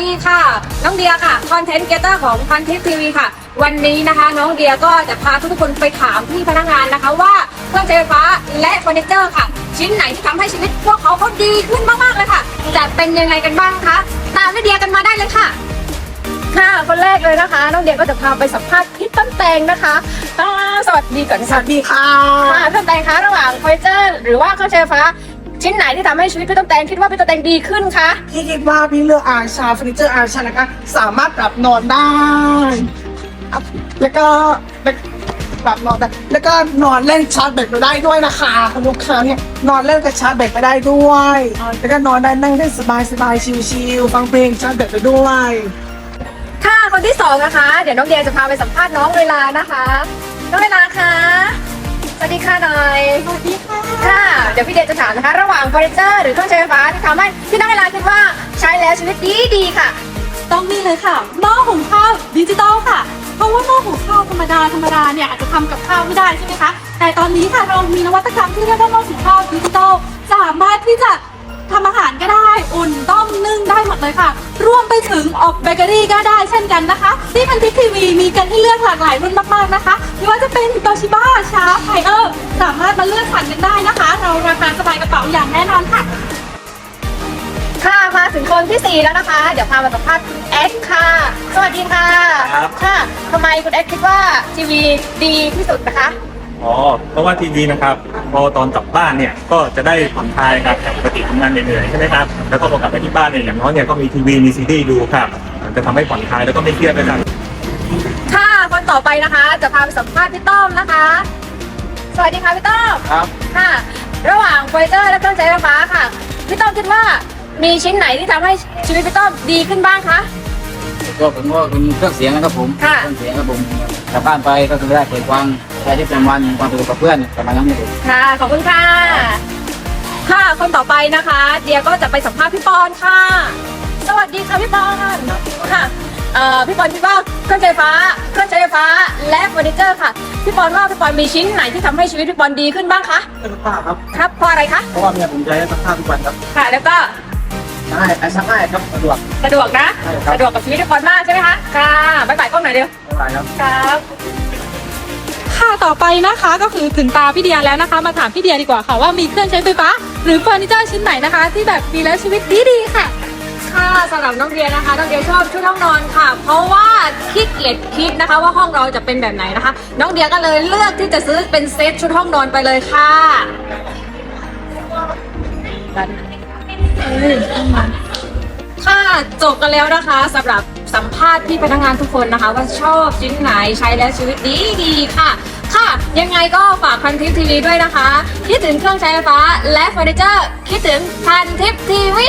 ดีค่ะ น้องเดียค่ะคอนเทนต์เกเตอร์ของพันทิปทีวีค่ะ วันนี้นะคะ น้องเดียก็จะพาทุกคนไปถามพี่พนักงานนะคะ ว่าเครื่องใช้ไฟฟ้าและเฟอร์นิเจอร์ค่ะ ชิ้นไหนที่ทำให้ชีวิตพวกเขาเขาดีขึ้นมากๆเลยค่ะ จะเป็นยังไงกันบ้างคะตามน้องเดียกันมาได้เลยค่ะ ค่ะคนแรกเลยนะคะ น้องเดียก็จะพาไปสัมภาษณ์พี่ต้นแตงนะคะอ่าสวัสดีก่อนสค่ะวัสดีค่ะ ค่ะพี่ต้นแตงคะระหว่างเฟอร์นิเจอร์หรือว่าเครื่องใช้ไฟฟ้า ชิ้นไหนที่ทำให้ชีวิตพี่ต้นแตงคิดว่าพี่ต้นแตงดีขึ้นคะพี่คิดว่าพี่เลือกอาชาเฟอร์นิเจอร์อาชานะคะสามารถปรับนอนได้แล้วก็ปรับนอนได้แล้วก็นอนเล่นชาร์จแบตไปได้ด้วยนะคะคุณลูกค้าเนี่ยนอนเล่นกับชาร์จแบตไปได้ด้วยแล้วก็นอนได้นั่งได้สบายสบายชิลๆฟังเพลงชาร์จแบตไปด้วยค่ะคนที่สองนะคะ เดี๋ยวน้องเดียจะพาไปสัมภาษณ์น้องเวลานะคะ น้องเวลาคะ สวัสดีค่ะหน่อยสวัสดีค่ะค่ะเดี๋ยวพี่เดียจะถามนะคะ ระหว่างเฟอร์นิเจอร์หรือเครื่องใช้ไฟฟ้าที่ทำให้พี่น้องเวลาคิดว่าใช้แล้วชีวิตดีดีๆค่ะ ต้องนี่เลยค่ะหม้อหุงข้าวดิจิตอลค่ะ เพราะว่าหม้อหุงข้าวธรรมดาธรรมดาเนี่ยอาจจะทำกับข้าวไม่ได้ใช่ไหมคะ แต่ตอนนี้ค่ะเรามีนวัตกรรมที่เรียกว่าหม้อหุงข้าวดิจิตอลสามารถที่จะทำอาหารก็ได้ อุ่นต้มนึ่งได้หมดเลยค่ะรวมไป ถึงออกเบเกอรี่ก็ได้เช่นกันนะคะ ที่พันทิปทีวีมีกันให้เลือกหลากหลายรุ่นมากๆนะคะไม่ว่าจะเป็นโตชิบ้าชาไพเออร์สามารถมาเลือกสั่งกันได้นะคะ เราราคาสบายกระเป๋าอย่างแน่นอนค่ะค่ะมาถึงคนที่สี่แล้วนะคะ เดี๋ยวพามาสัมภาษณ์คุณแอดค่ะ สวัสดีค่ะครับ ค่ะทำไมคุณแอดคิดว่าทีวีดีที่สุดนะคะ อ๋อเพราะว่าทีวีนะครับ พอตอนกลับบ้านเนี่ยก็จะได้ผ่อนคลายครับจากปกติทำงานเหนื่อยๆใช่ไหมครับแล้วก็พอกลับไปที่บ้านเนี่ยอย่างน้อยเนี่ยก็มีทีวีมีซีรีส์ดูครับจะทำให้ผ่อนคลายแล้วก็ไม่เครียดด้วยครับค่ะคนต่อไปนะคะ จะพาไปสัมภาษณ์พี่ต้อมนะคะ สวัสดีค่ะพี่ต้อมครับ ค่ะ ระหว่างเฟอร์นิเจอร์และเครื่องใช้ไฟฟ้าค่ะพี่ต้อมคิดว่ามีชิ้นไหนที่ทำให้ชีวิตพี่ต้อมดีขึ้นบ้างคะ ก็ผมก็เป็นเครื่องเสียงนะครับผม ค่ะ เครื่องเสียงครับผมกลับบ้านไปก็คือได้เปิดฟัง ใช้ที่เป็นวันความสนุกกับเพื่อนประมาณนั้นครับผมค่ะ ขอบคุณค่ะ ค่ะ คนต่อไปนะคะ เดียก็จะไปสัมภาษณ์พี่ปอนค่ะ สวัสดีค่ะพี่ปอนค่ะเอ่อพี่ปอนคิดว่าเครื่องใช้ไฟฟ้าเครื่องใช้ไฟฟ้าและเฟอร์นิเจอร์ค่ะพี่ปอนว่าพี่ปอนมีชิ้นไหนที่ทำให้ชีวิตพี่ปอนดีขึ้นบ้างคะเครื่องซักผ้าครับ ครับเพราะอะไรคะเพราะว่าเมียผมใช้ซักผ้าทุกวันครับค่ะ แล้วก็ง่ายไอ้ซักง่ายครับสะดวก สะดวกนะ ใช่ครับ สะดวกกับชีวิตพี่ปอนมากใช่ไหมคะค่ะบ๊ายบายกล้องหน่อยเดียวไม่เป็นไรครับ ครับ ค่ะต่อไปนะคะก็คือถึงตาพี่เดียแล้วนะคะ มาถามพี่เดียดีกว่าค่ะว่ามีเครื่องใช้ไฟฟ้า หรือเฟอร์นิเจอร์ชิ้นไหนนะคะ ที่แบบดีแล้วชีวิตดีดีๆค่ะ ค่ะสำหรับน้องเดียนะคะน้องเดียชอบชุดห้องนอนค่ะ เพราะว่าขี้เกียจคิดนะคะ ว่าห้องเราจะเป็นแบบไหนนะคะ น้องเดียก็เลยเลือกที่จะซื้อเป็นเซตชุดห้องนอนไปเลยค่ะค่ะจบกันแล้วนะคะสำหรับ สัมภาษณ์พี่พนักงานทุกคนนะคะ ว่าชอบชิ้นไหนใช้แล้วชีวิตดีดีค่ะ ค่ะ ยังไงก็ฝากพันทิปทีวีด้วยนะคะ คิดถึงเครื่องใช้ไฟฟ้าและเฟอร์นิเจอร์คิดถึงพันทิปทีวี